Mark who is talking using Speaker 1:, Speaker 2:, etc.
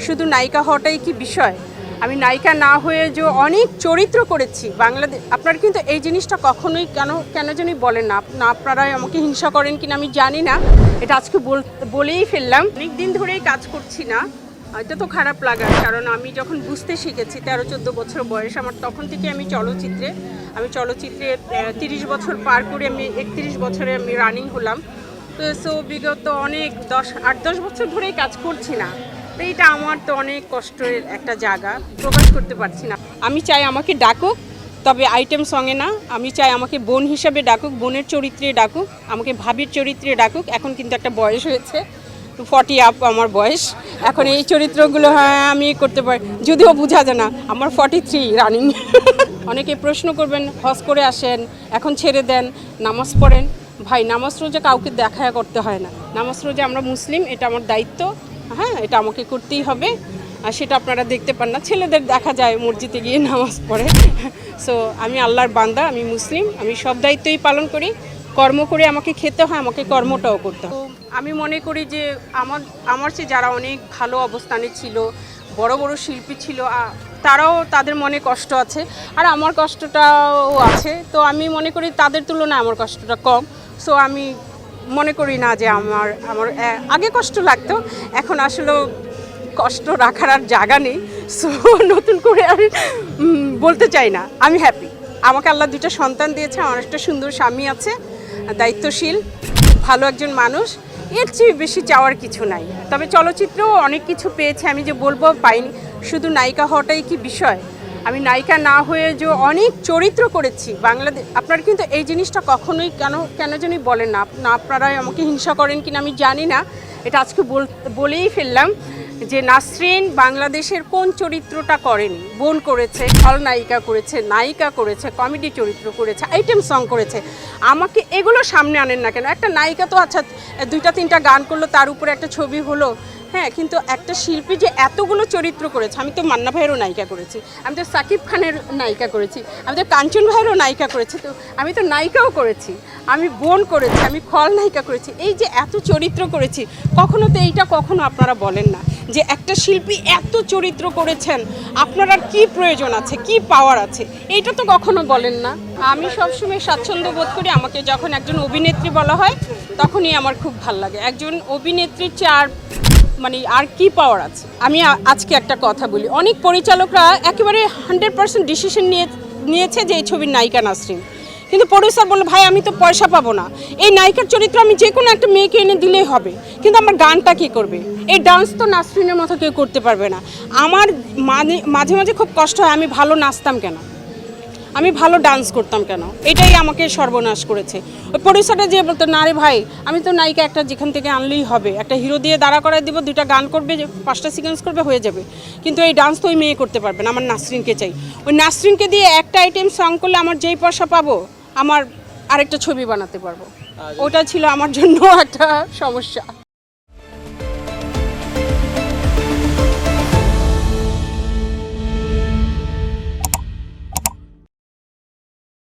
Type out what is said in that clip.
Speaker 1: শুধু নায়িকা হওয়াটাই কি বিষয়? আমি নায়িকা না হয়ে যে অনেক চরিত্র করেছি বাংলাদেশ আপনারা কিন্তু এই জিনিসটা কখনোই কেন কেন জানি বলেন না। না আপনারাই আমাকে হিংসা করেন কিনা আমি জানি না। এটা আজকে বল- বলেই ফেললাম। অনেক দিন ধরেই কাজ করছি না। এটা তো খারাপ লাগার কারণ আমি যখন বুঝতে শিখেছি তেরো, চোদ্দ বছর বয়স, আমার তখন থেকে আমি চলচ্চিত্রে আমি চলচ্চিত্রে তিরিশ বছর পার করে আমি একত্রিশ বছরে আমি রানিং হলাম। তো সো বিগত অনেক দশ, আট, দশ বছর ধরেই কাজ করছি না। তো এটা আমার তো অনেক কষ্টের একটা জায়গা, প্রকাশ করতে পারছি না। আমি চাই আমাকে ডাকুক, তবে আইটেম সঙ্গে না। আমি চাই আমাকে বোন হিসাবে ডাকুক, বোনের চরিত্রে ডাকুক, আমাকে ভাবির চরিত্রে ডাকুক। এখন কিন্তু একটা বয়স হয়েছে ফর্টি আপ আমার বয়স। এখন এই চরিত্রগুলো হ্যাঁ আমি করতে পারি। যদিও বোঝা যায় না, আমার ফর্টি থ্রি রানিং অনেকে প্রশ্ন করবেন হজ করে আসেন, এখন ছেড়ে দেন, নামাজ পড়েন। ভাই, নামাজ রোজা কাউকে দেখা করতে হয় না। নামাজ রোজা আমরা মুসলিম, এটা আমার দায়িত্ব। হ্যাঁ এটা আমাকে করতেই হবে। আর সেটা আপনারা দেখতে পান না। ছেলেদের দেখা যায় মসজিদে গিয়ে নামাজ পড়ে। সো আমি আল্লাহর বান্দা, আমি মুসলিম, আমি সব দায়িত্বই পালন করি। কর্ম করে আমাকে খেতে হয়, আমাকে কর্মটাও করতে হয়। আমি মনে করি যে আমার আমার চেয়ে যারা অনেক ভালো অবস্থানে ছিল, বড় বড় শিল্পী ছিল তারাও তাদের মনে কষ্ট আছে। আর আমার কষ্টটাও আছে। তো আমি মনে করি তাদের তুলনায় আমার কষ্টটা কম। সো আমি মনে করি না যে আমার আমার আগে কষ্ট লাগতো এখন আসলে কষ্ট রাখার আর জায়গা নেই সো নতুন করে উম, বলতে চাই না আমি হ্যাপি আমাকে আল্লাহ দুটো সন্তান দিয়েছে আমার একটা সুন্দর স্বামী আছে দায়িত্বশীল ভালো একজন মানুষ এর চেয়ে বেশি চাওয়ার কিছু নাই। তবে চলচ্চিত্রেও অনেক কিছু পেয়েছে আমি যে বলব পাইনি শুধু নায়িকা হওয়াটাই কি বিষয়? আমি নায়িকা না হয়ে যে অনেক চরিত্র করেছি বাংলাদেশ আপনারা কিন্তু এই জিনিসটা কখনোই কেন কেন জানি বলেন না। আপ- না আপনারাই আমাকে হিংসা করেন কিনা আমি জানি না। এটা আজকে বল- বলেই ফেললাম যে নাসরিন বাংলাদেশের কোন চরিত্রটা করেনি? বোন করেছে খলনায়িকা করেছে, নায়িকা করেছে, কমেডি চরিত্র করেছে, আইটেম সং করেছে। আমাকে এগুলো সামনে আনেন না কেন? একটা নায়িকা তো আচ্ছা দুইটা তিনটা গান করল, তার উপরে একটা ছবি হলো হ্যাঁ কিন্তু একটা শিল্পী যে এতগুলো চরিত্র করেছে, আমি তো মান্না ভাইয়েরও নায়িকা করেছি, আমি তো সাকিব খানের নায়িকা করেছি, আমি তো কাঞ্চন ভাইয়েরও নায়িকা করেছি, তো আমি তো নায়িকাও করেছি, আমি বোন করেছি, আমি খল নায়িকা করেছি, এই যে এত চরিত্র করেছি, কখনো তো এইটা কখনো আপনারা বলেন না যে একটা শিল্পী এত চরিত্র করেছেন, আপনার আর কি প্রয়োজন আছে, কি পাওয়ার আছে, এইটা তো কখনো বলেন না। আমি সবসময় স্বাচ্ছন্দ্য বোধ করি আমাকে যখন একজন অভিনেত্রী বলা হয়, তখনই আমার খুব ভালো লাগে। একজন অভিনেত্রী চেয়ে আর মানে আর কি পাওয়ার আছে? আমি আজকে একটা কথা বলি। অনেক পরিচালকরা একেবারে হান্ড্রেড পার্সেন্ট ডিসিশন নিয়ে, নিয়েছে যে এই ছবির নায়িকা নাসরিন। কিন্তু প্রডিউসার বলল, ভাই, আমি তো পয়সা পাবো না। এই নায়িকার চরিত্র আমি যে কোনো একটা মেয়েকে এনে দিলেই হবে। কিন্তু আমার গানটা কে করবে? এই ডান্স তো নাসরিনের মতো কেউ করতে পারবে না। আমার মাঝে মাঝে মাঝে খুব কষ্ট হয়, আমি ভালো নাচতাম কেন? আমি ভালো ডান্স করতাম কেন? এটাই আমাকে সর্বনাশ করেছে। ওই প্রডিউসারটা যে বলতো না রে ভাই আমি তো নায়িকা একটা যেখান থেকে আনলেই হবে। একটা হিরো দিয়ে দাঁড়া করাই দিব দুইটা গান করবে যে পাঁচটা সিকোয়েন্স করবে হয়ে যাবে। কিন্তু এই ডান্স তো ওই মেয়ে করতে পারবে না আমার নাসরিনকে চাই। ওই নাসরিনকে দিয়ে একটা আইটেম সং করলে আমার যেই পয়সা পাবো আমার আরেকটা ছবি বানাতে পারব। ওটা ছিল আমার জন্য একটা সমস্যা।